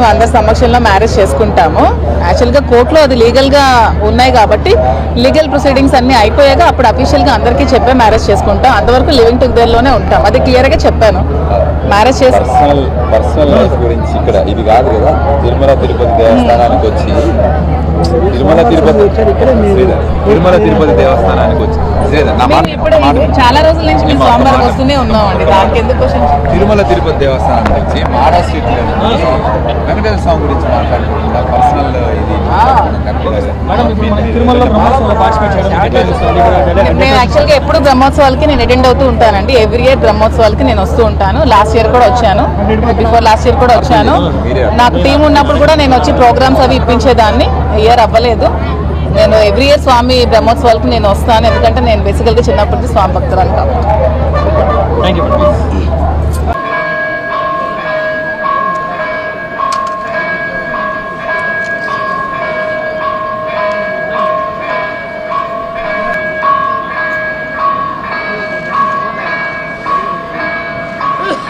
మేము అందరి సమక్షంలో మ్యారేజ్ చేసుకుంటాము. యాక్చువల్గా కోర్టులో అది లీగల్గా ఉన్నాయి కాబట్టి లీగల్ ప్రొసీడింగ్స్ అన్నీ అయిపోయాక అప్పుడు అఫీషియల్గా అందరికీ చెప్పే మ్యారేజ్ చేసుకుంటాం. అంతవరకు లివింగ్ టుగెదర్లోనే ఉంటాం. అది క్లియర్గా చెప్పాను. మ్యారేజ్ చేసి పర్సనల్ లైఫ్ గురించి ఇక్కడ ఇది కాదు కదా. తిరుమల తిరుపతి దేవస్థానానికి వచ్చి తిరుమల తిరుపతి. తిరుమల తిరుపతి దేవస్థానానికి వచ్చి. తిరుమల తిరుపతి దేవస్థానం వచ్చి మాడా స్ట్రీట్ వెంకటేశ్వర స్వామి గురించి మాట్లాడుకుంటున్నా పర్సనల్ ఇది. నేను యాక్చువల్గా ఎప్పుడు బ్రహ్మోత్సవాలకి నేను అటెండ్ అవుతూ ఉంటానండి. ఎవ్రీ ఇయర్ బ్రహ్మోత్సవాలకి నేను వస్తూ ఉంటాను. లాస్ట్ ఇయర్ కూడా వచ్చాను. బిఫోర్ లాస్ట్ ఇయర్ కూడా వచ్చాను. నాకు టీం ఉన్నప్పుడు కూడా నేను వచ్చి ప్రోగ్రామ్స్ అవి ఇప్పించేదాన్ని. ఇయర్ అవ్వలేదు. నేను ఎవ్రీ ఇయర్ స్వామి బ్రహ్మోత్సవాలకి నేను వస్తాను. ఎందుకంటే నేను బేసికల్గా చిన్నప్పటి నుంచి స్వామి భక్తురాలు కాబట్టి.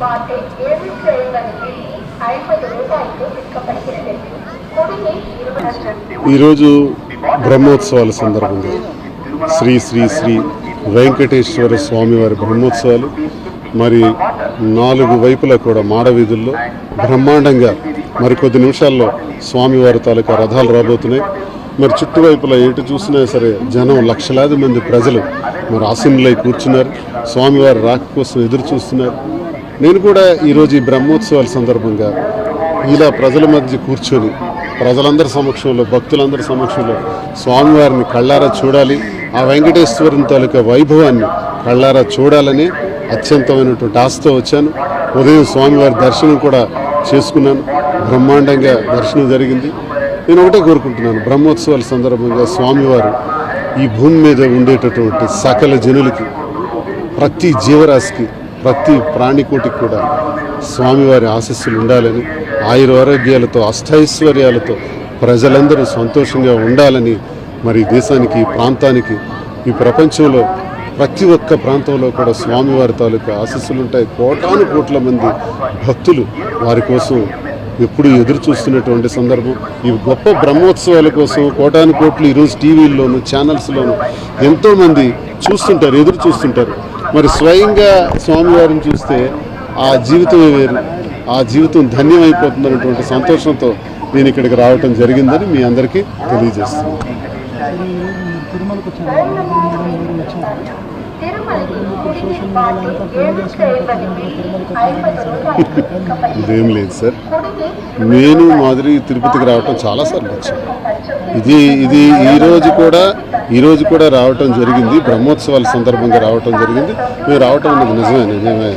பாட்டை ஏழு செய்வதற்கு ஐம்பது ரூபாய்க்கு விற்கப்படுகிறது குடிநீர் இருபது ఈరోజు బ్రహ్మోత్సవాల సందర్భంగా శ్రీ శ్రీ శ్రీ వెంకటేశ్వర స్వామివారి బ్రహ్మోత్సవాలు మరి నాలుగు వైపులా కూడా మాడవీధుల్లో బ్రహ్మాండంగా మరి కొద్ది నిమిషాల్లో స్వామివారి తాలూకా రథాలు రాబోతున్నాయి మరి చుట్టువైపులా ఎటు చూసినా సరే జనం లక్షలాది మంది ప్రజలు మరి ఆసీనులై కూర్చున్నారు. స్వామివారి రాక కోసం ఎదురు చూస్తున్నారు. నేను కూడా ఈరోజు ఈ బ్రహ్మోత్సవాల సందర్భంగా ఇలా ప్రజల మధ్య కూర్చొని ప్రజలందరి సమక్షంలో భక్తులందరి సమక్షంలో స్వామివారిని కళ్ళారా చూడాలి ఆ వెంకటేశ్వరుని తాలూకా వైభవాన్ని కళ్ళారా చూడాలని అత్యంతమైనటువంటి ఆశతో వచ్చాను. ఉదయం స్వామివారి దర్శనం కూడా చేసుకున్నాను. బ్రహ్మాండంగా దర్శనం జరిగింది. నేను ఒకటే కోరుకుంటున్నాను. బ్రహ్మోత్సవాల సందర్భంగా స్వామివారు ఈ భూమి మీద ఉండేటటువంటి సకల జనులకి ప్రతి జీవరాశికి ప్రతి ప్రాణికోటికి కూడా స్వామివారి ఆశీస్సులు ఉండాలని ఆయుర ఆరోగ్యాలతో అష్టైశ్వర్యాలతో ప్రజలందరూ సంతోషంగా ఉండాలని మరి దేశానికి ఈ ప్రాంతానికి ఈ ప్రపంచంలో ప్రతి ఒక్క ప్రాంతంలో కూడా స్వామివారి తాలూకా ఆశస్సులు ఉంటాయి కోటాను కోట్ల మంది భక్తులు వారి కోసం ఎప్పుడు ఎదురు చూస్తున్నటువంటి సందర్భం. ఈ గొప్ప బ్రహ్మోత్సవాల కోసం కోటాను కోట్లు ఈరోజు టీవీల్లోను ఛానల్స్లోను ఎంతోమంది చూస్తుంటారు ఎదురు చూస్తుంటారు. మరి స్వయంగా స్వామివారిని చూస్తే ఆ జీవితమే వేరు. ఆ జీవితం ధన్యమైపోతుందన్నటువంటి సంతోషంతో నేను ఇక్కడికి రావటం జరిగిందని మీ అందరికీ తెలియజేస్తున్నాను. ఇదేం లేదు సార్. నేను మాదిరి తిరుపతికి రావటం చాలా సార్లు వచ్చాను ఇది ఇది ఈరోజు కూడా ఈరోజు కూడా రావటం జరిగింది. బ్రహ్మోత్సవాల సందర్భంగా రావటం జరిగింది. మేము రావటం అనేది నిజమే నిజమే.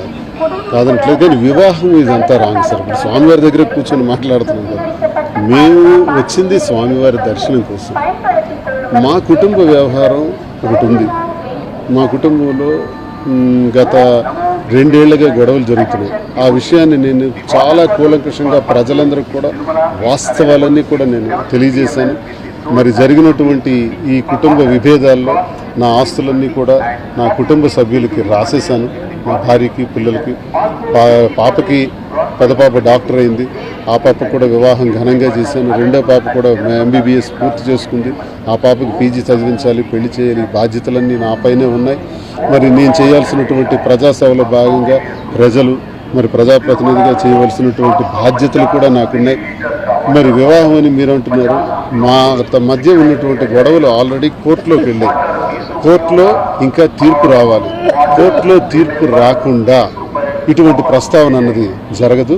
కాదనట్లేదు కానీ వివాహం ఇదంతా రాంగ్ సార్. ఇప్పుడు స్వామివారి దగ్గర కూర్చొని మాట్లాడుతున్నాం మేము వచ్చింది స్వామివారి దర్శనం కోసం. మా కుటుంబ వ్యవహారం ఒకటి ఉంది. మా కుటుంబంలో గత రెండేళ్ళుగా గొడవలు జరుగుతున్నాయి. ఆ విషయాన్ని నేను చాలా కూలంకషంగా ప్రజలందరికీ కూడా వాస్తవాలన్నీ కూడా నేను తెలియజేశాను. మరి జరిగినటువంటి ఈ కుటుంబ విభేదాల్లో నా ఆస్తులన్నీ కూడా నా కుటుంబ సభ్యులకి రాసేశాను. మా భార్యకి పిల్లలకి పా పాపకి పెద్ద పాప డాక్టర్ అయింది. ఆ పాప కూడా వివాహం ఘనంగా చేశాను. రెండో పాప కూడా ఎంబీబీఎస్ పూర్తి చేసుకుంది. ఆ పాపకి పీజీ చదివించాలి పెళ్ళి చేయాలి బాధ్యతలన్నీ నా పైనే ఉన్నాయి. మరి నేను చేయాల్సినటువంటి ప్రజాసేవలో భాగంగా ప్రజలు మరి ప్రజాప్రతినిధిగా చేయవలసినటువంటి బాధ్యతలు కూడా నాకున్నాయి. మరి వివాహం అని మీరు అంటున్నారు మా మధ్య ఉన్నటువంటి గొడవలు ఆల్రెడీ కోర్టులోకి వెళ్ళాయి. కోర్టులో ఇంకా తీర్పు రావాలి. కోర్టులో తీర్పు రాకుండా ఇటువంటి ప్రస్తావన అన్నది జరగదు.